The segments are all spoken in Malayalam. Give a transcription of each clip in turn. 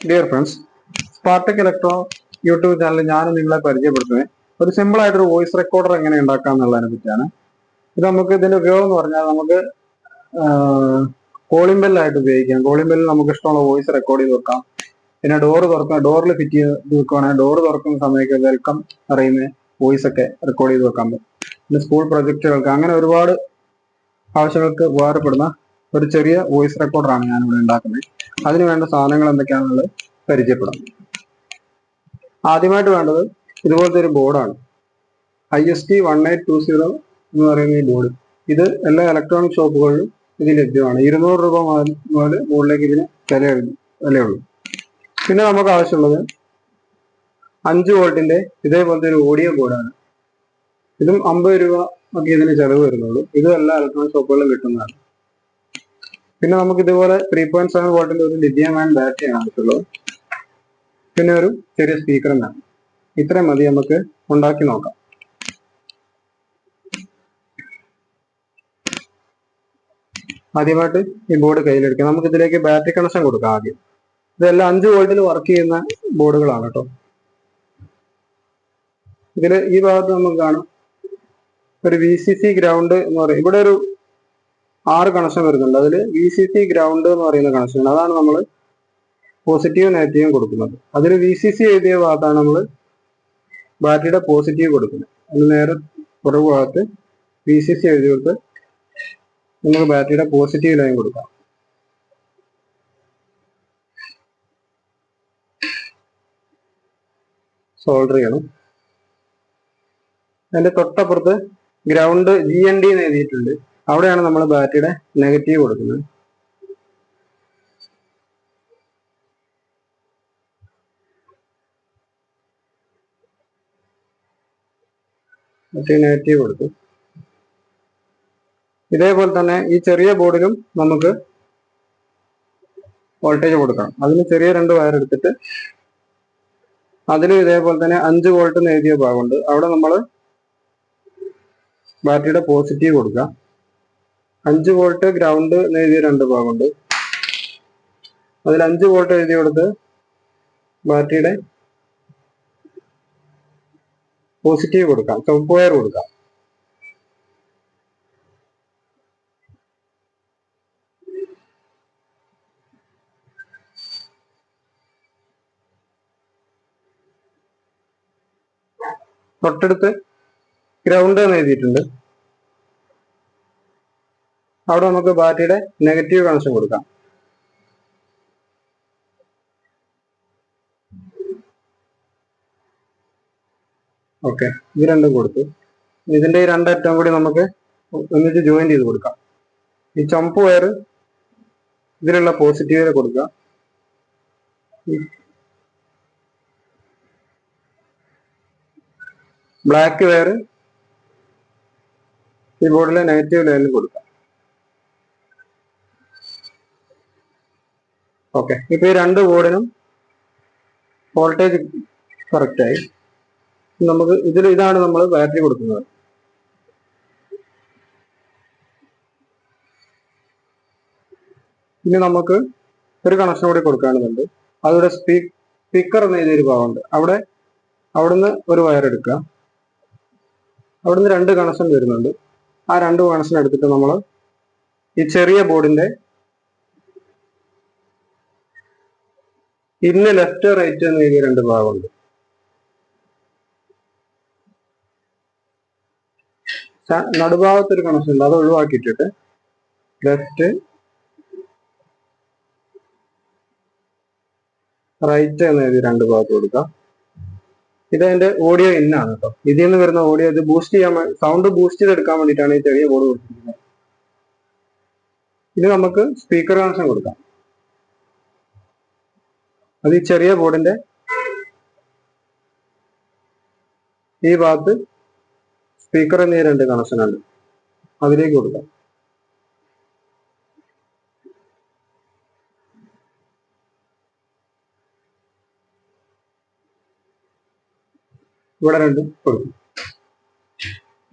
Dear friends Spartic Electro YouTube ചാനലിൽ ഞാൻ നിങ്ങളെ പരിചയപ്പെടുത്തുന്നത് ഒരു സിമ്പിൾ ആയിട്ടൊരു വോയിസ് റെക്കോർഡർ എങ്ങനെ ഉണ്ടാക്കാം എന്നുള്ളതിനെ പറ്റിയാണ്. ഇത് നമുക്ക് ഇതിന്റെ ഉപയോഗം എന്ന് പറഞ്ഞാൽ നമുക്ക് കോളിംഗ് ബെല്ലായിട്ട് ഉപയോഗിക്കാം. കോളിംഗ് ബെല്ലിൽ നമുക്ക് ഇഷ്ടമുള്ള വോയിസ് റെക്കോർഡ് ചെയ്ത് വെക്കാം. പിന്നെ ഡോർ തുറക്കാം ഡോറിൽ ഫിറ്റ് ചെയ്ത് വെക്കുവാണെങ്കിൽ ഡോർ തുറക്കുന്ന സമയത്ത് വെൽക്കം അറിയുന്ന വോയിസ് ഒക്കെ റെക്കോർഡ് ചെയ്ത് വെക്കാൻ പറ്റും. പിന്നെ സ്കൂൾ പ്രൊജക്റ്റുകൾക്ക് അങ്ങനെ ഒരുപാട് ആവശ്യങ്ങൾക്ക് ഉപകാരപ്പെടുന്ന ഒരു ചെറിയ വോയിസ് റെക്കോർഡറാണ് ഞാൻ ഇവിടെ ഉണ്ടാക്കുന്നത്. അതിന് വേണ്ട സാധനങ്ങൾ എന്തൊക്കെയാണെന്നുള്ളത് പരിചയപ്പെടാം. ആദ്യമായിട്ട് വേണ്ടത് ഇതുപോലത്തെ ഒരു ബോർഡാണ് I S T one eight two zero എന്ന് പറയുന്ന ഈ ബോർഡ് ഇത് എല്ലാ ഇലക്ട്രോണിക് ഷോപ്പുകളിലും ഇത് ലഭ്യമാണ്. ഇരുന്നൂറ് രൂപ മുതൽ മുകളിലേക്ക് ഇതിന് വില വിലയുള്ളൂ. പിന്നെ നമുക്ക് ആവശ്യമുള്ളത് അഞ്ച് വോൾട്ടിന്റെ ഇതേപോലത്തെ ഒരു ഓഡിയോ ബോർഡാണ് ഇതും അമ്പത് രൂപ ഒക്കെ ഇതിന് ചെലവ് വരുന്നുള്ളൂ. ഇതും എല്ലാ ഇലക്ട്രോണിക് ഷോപ്പുകളിലും കിട്ടുന്നതാണ്. പിന്നെ നമുക്ക് ഇതുപോലെ ത്രീ പോയിന്റ് സെവൻ വോൾട്ടിന്റെ ഒരു ലിഥിയം ബാറ്ററി ബാറ്ററിയാണ് ആവശ്യമുള്ളത്. പിന്നെ ഒരു ചെറിയ സ്പീക്കറും വേണം. ഇത്രയും മതി നമുക്ക് ഉണ്ടാക്കി നോക്കാം. ആദ്യമായിട്ട് ഈ ബോർഡ് കയ്യിലെടുക്കാം. നമുക്ക് ഇതിലേക്ക് ബാറ്ററി കണക്ഷൻ കൊടുക്കാം ആദ്യം. ഇതെല്ലാം അഞ്ച് വോൾട്ടിൽ വർക്ക് ചെയ്യുന്ന ബോർഡുകളാണ് കേട്ടോ. ഇതിൽ ഈ ഭാഗത്ത് നമുക്ക് കാണാം. ഒരു വി സി സി ഗ്രൗണ്ട് എന്ന് പറയും. ഇവിടെ ഒരു ആറ് കണക്ഷൻ വരുന്നുണ്ട്. അതിൽ വി സി സി ഗ്രൗണ്ട് എന്ന് പറയുന്ന കണക്ഷൻ അതാണ് നമ്മൾ പോസിറ്റീവ് നെഗറ്റീവും കൊടുക്കുന്നത്. അതിൽ വി സി സി എഴുതിയ ഭാഗത്താണ് നമ്മൾ ബാറ്ററിയുടെ പോസിറ്റീവ് കൊടുക്കുന്നത്. അതിന് നേരെ പുറകു ഭാഗത്ത് വി സി സി എഴുതി കൊടുത്ത് നമുക്ക് ബാറ്ററിയുടെ പോസിറ്റീവ് ലൈൻ കൊടുക്കാം. സോൾഡർ ചെയ്യണം. അതിന്റെ തൊട്ടപ്പുറത്ത് ഗ്രൗണ്ട് ജി എൻ ഡി എന്ന് എഴുതിയിട്ടുണ്ട്. അവിടെയാണ് നമ്മൾ ബാറ്ററിയുടെ നെഗറ്റീവ് കൊടുക്കുന്നത്. നെഗറ്റീവ് കൊടുത്തു. ഇതേപോലെ തന്നെ ഈ ചെറിയ ബോർഡിലും നമുക്ക് വോൾട്ടേജ് കൊടുക്കണം. അതിന് ചെറിയ രണ്ട് വയർ എടുത്തിട്ട് അതിലും ഇതേപോലെ തന്നെ അഞ്ച് വോൾട്ട് എഴുതിയ ഭാഗമുണ്ട്. അവിടെ നമ്മൾ ബാറ്ററിയുടെ പോസിറ്റീവ് കൊടുക്കുക. അഞ്ച് വോൾട്ട് ഗ്രൗണ്ട് എന്ന് എഴുതിയ രണ്ട് ഭാഗമുണ്ട്. അതിൽ അഞ്ച് വോൾട്ട് എഴുതി കൊടുത്ത് ബാറ്ററിയുടെ പോസിറ്റീവ് കൊടുക്കാം ചുവപ്പ് വയർ കൊടുക്കാം. തൊട്ടടുത്ത് ഗ്രൗണ്ട് എന്ന് എഴുതിയിട്ടുണ്ട്. അവിടെ നമുക്ക് ബാറ്ററിയുടെ നെഗറ്റീവ് കണക്ഷൻ കൊടുക്കാം. ഓക്കെ ഇത് രണ്ടും കൊടുത്തു. ഇതിന്റെ ഈ രണ്ടറ്റം കൂടി നമുക്ക് ഒന്നിച്ച് ജോയിൻ ചെയ്ത് കൊടുക്കാം. ഈ ചമ്പ് വയർ ഇതിലുള്ള പോസിറ്റീവിൽ കൊടുക്കുക. ബ്ലാക്ക് വയർ ഈ ബോർഡിലെ നെഗറ്റീവ് ലൈനിൽ കൊടുക്കാം. ഓക്കെ. ഇപ്പൊ ഈ രണ്ട് ബോർഡിനും വോൾട്ടേജ് കറക്റ്റ് ആയി. നമുക്ക് ഇതിൽ ഇതാണ് നമ്മൾ ബാറ്ററി കൊടുക്കുന്നത്. ഇനി നമുക്ക് ഒരു കണക്ഷൻ കൂടി കൊടുക്കാനുണ്ട്. അതിവിടെ സ്പീക്കർ എന്ന് എഴുതിയൊരു ഭാഗമുണ്ട് അവിടെ അവിടുന്ന് ഒരു വയർ എടുക്കുക. അവിടുന്ന് രണ്ട് കണക്ഷൻ വരുന്നുണ്ട്. ആ രണ്ട് കണക്ഷൻ എടുത്തിട്ട് നമ്മൾ ഈ ചെറിയ ബോർഡിന്റെ ഇന്ന് ലെഫ്റ്റ് റൈറ്റ് എന്ന് എഴുതിയ രണ്ട് ഭാഗമുണ്ട്. നടുഭാഗത്ത് ഒരു കണക്ഷൻ ഉണ്ട്. അത് ഒഴിവാക്കിയിട്ടിട്ട് ലെഫ്റ്റ് റൈറ്റ് എന്ന് എഴുതി രണ്ട് ഭാഗത്ത് കൊടുക്കാം. ഇത് അതിന്റെ ഓഡിയോ ഇന്നാണ് കേട്ടോ ഇതിൽ നിന്ന് വരുന്ന ഓഡിയോ ഇത് ബൂസ്റ്റ് ചെയ്യാൻ സൗണ്ട് ബൂസ്റ്റ് ചെയ്തെടുക്കാൻ വേണ്ടിയിട്ടാണ് ഈ ചെറിയ ബോർഡ് കൊടുത്തിരിക്കുന്നത്. ഇത് നമുക്ക് സ്പീക്കർ കണക്ഷൻ കൊടുക്കാം. അത് ഈ ചെറിയ ബോർഡിന്റെ ഈ ഭാഗത്ത് സ്പീക്കർ എന്നീ രണ്ട് കണക്ഷൻ ഉണ്ട്. അതിലേക്ക് കൊടുക്കാം. ഇവിടെ രണ്ടും കൊടുക്കും.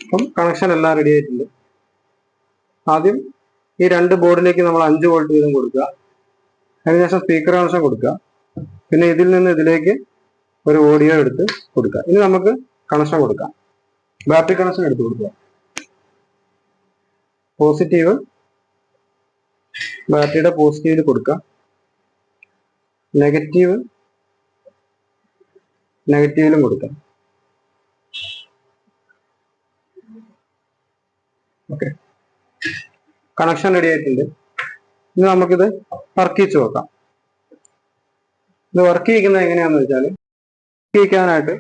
അപ്പം കണക്ഷൻ എല്ലാം റെഡി ആയിട്ടുണ്ട്. ആദ്യം ഈ രണ്ട് ബോർഡിലേക്ക് നമ്മൾ അഞ്ച് വോൾട്ട് വീതം കൊടുക്കുക. അതിനുശേഷം സ്പീക്കർ കണക്ഷൻ കൊടുക്കുക. പിന്നെ ഇതിൽ നിന്ന് ഇതിലേക്ക് ഒരു ഓഡിയോ എടുത്ത് കൊടുക്കുക. ഇനി നമുക്ക് കണക്ഷൻ കൊടുക്കാം. ബാറ്ററി കണക്ഷൻ എടുത്ത് കൊടുക്കുക. പോസിറ്റീവ് ബാറ്ററിയുടെ പോസിറ്റീവിൽ കൊടുക്കുക. നെഗറ്റീവ് നെഗറ്റീവിലും കൊടുക്കാം ഓക്കെ കണക്ഷൻ റെഡി ആയിട്ടുണ്ട്. ഇനി നമുക്കിത് വർക്ക് ചെയ്ത് നോക്കാം ഇത് വർക്ക് ചെയ്യിക്കുന്നത് എങ്ങനെയാന്ന് വെച്ചാൽ ചെയ്യിക്കാനായിട്ട്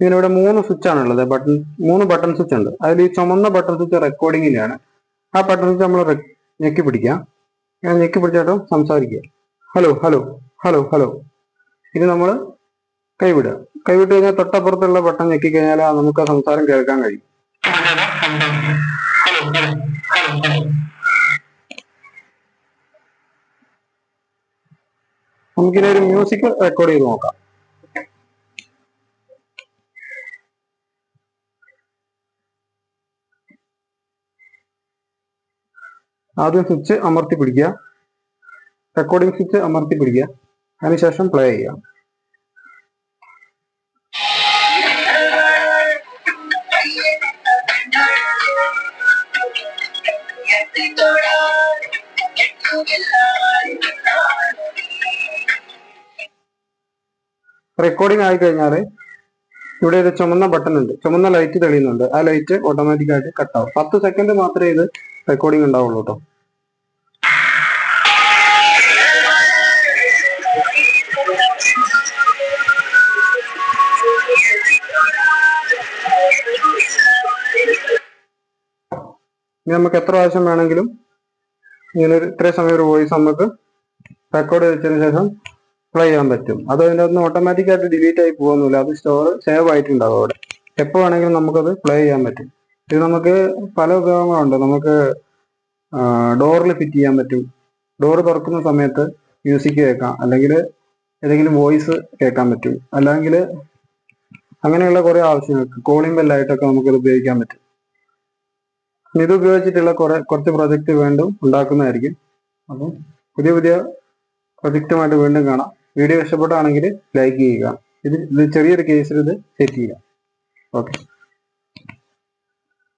ഇതിനിവിടെ മൂന്ന് സ്വിച്ച് ഉള്ളത്. ബട്ടൺ മൂന്ന് ബട്ടൺ സ്വിച്ച് ഉണ്ട്. അതിൽ ഈ ചുമന്ന ബട്ടൺ സ്വിച്ച് റെക്കോർഡിങ്ങിലാണ് ആ ബട്ടൺ സ്വിച്ച് നമ്മൾ ഞെക്കി പിടിക്കാം ഞാൻ ഞെക്കി പിടിച്ചിട്ട് സംസാരിക്കുക. ഹലോ ഹലോ ഹലോ ഹലോ ഇത് നമ്മൾ കൈവിടുക. കൈവിട്ട് കഴിഞ്ഞാൽ തൊട്ടപ്പുറത്തുള്ള ബട്ടൺ ഞെക്കി കഴിഞ്ഞാൽ നമുക്ക് ആ സംസാരം കേൾക്കാൻ കഴിയും. നമുക്കിനി ഒരു മ്യൂസിക് റെക്കോർഡ് ചെയ്ത് നോക്കാം. ആദ്യം സ്വിച്ച് അമർത്തി പിടിക്കുക. റെക്കോർഡിംഗ് സ്വിച്ച് അമർത്തി പിടിക്കുക. അതിനുശേഷം പ്ലേ ചെയ്യുക. റെക്കോർഡിംഗ് ആയി കഴിഞ്ഞാൽ ഇവിടെ ഒരു ചുമന്ന ബട്ടൺ ഉണ്ട്. ചുമന്ന ലൈറ്റ് തെളിയുന്നുണ്ട്. ആ ലൈറ്റ് ഓട്ടോമാറ്റിക് ആയിട്ട് ആവും. പത്ത് സെക്കൻഡ് മാത്രമേ ഇത് റെക്കോർഡിംഗ് ഉണ്ടാവുള്ളൂ കേട്ടോ ഇനി നമുക്ക് എത്ര പ്രാവശ്യം വേണമെങ്കിലും ഇങ്ങനെ ഇത്രയും സമയം ഒരു വോയിസ് നമുക്ക് റെക്കോർഡ് വെച്ചതിന് ശേഷം പ്ലേ ചെയ്യാൻ പറ്റും. അത് അതിന്റെ അകത്ത് ഓട്ടോമാറ്റിക് ആയിട്ട് ഡിലീറ്റ് ആയി പോകുന്നില്ല. അത് സ്റ്റോർ സേവ് ആയിട്ടുണ്ടാവും അവിടെ. എപ്പോൾ വേണമെങ്കിലും നമുക്കത് പ്ലേ ചെയ്യാൻ പറ്റും. ഇത് നമുക്ക് പല ഉപയോഗങ്ങളുണ്ട്. നമുക്ക് ഡോറിൽ ഫിറ്റ് ചെയ്യാൻ പറ്റും. ഡോർ തുറക്കുന്ന സമയത്ത് മ്യൂസിക് കേൾക്കാം. അല്ലെങ്കിൽ ഏതെങ്കിലും വോയിസ് കേൾക്കാൻ പറ്റും. അല്ലെങ്കിൽ അങ്ങനെയുള്ള കുറേ ആവശ്യങ്ങൾക്ക് കോളിംഗ് ബെല്ലായിട്ടൊക്കെ നമുക്കിത് ഉപയോഗിക്കാൻ പറ്റും. ഇത് ഉപയോഗിച്ചിട്ടുള്ള കുറെ കുറച്ച് പ്രൊജക്റ്റ് വീണ്ടും ഉണ്ടാക്കുന്നതായിരിക്കും. അപ്പം പുതിയ പുതിയ പ്രൊജക്റ്റുമായിട്ട് വീണ്ടും കാണാം. വീഡിയോ ഇഷ്ടപ്പെട്ടാണെങ്കിൽ ലൈക്ക് ചെയ്യുക. ഇത് ഇത് ചെറിയൊരു കേസിൽ ഇത് സെറ്റ് ചെയ്യാം ഓക്കെ